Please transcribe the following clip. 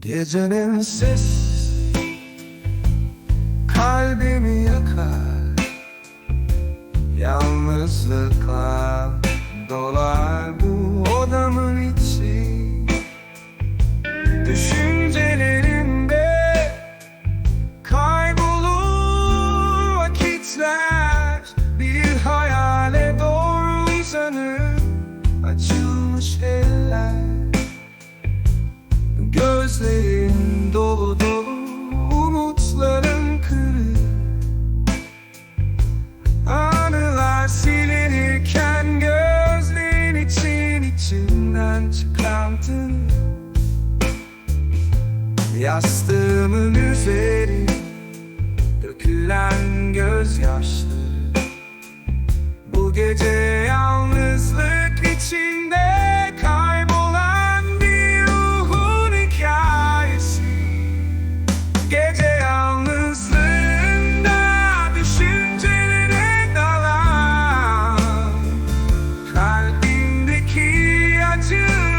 Gecenin ses Kalbimi yakar. Yalnızlıkla dolar bu odamın içi. Düşüncelerimde Gözlerin dolu dolu umutların kırık. Anılar silinirken gözlerin için içinden çıkan tını Yastığımın üzeri dökülen gözyaşları. Bu gece got you.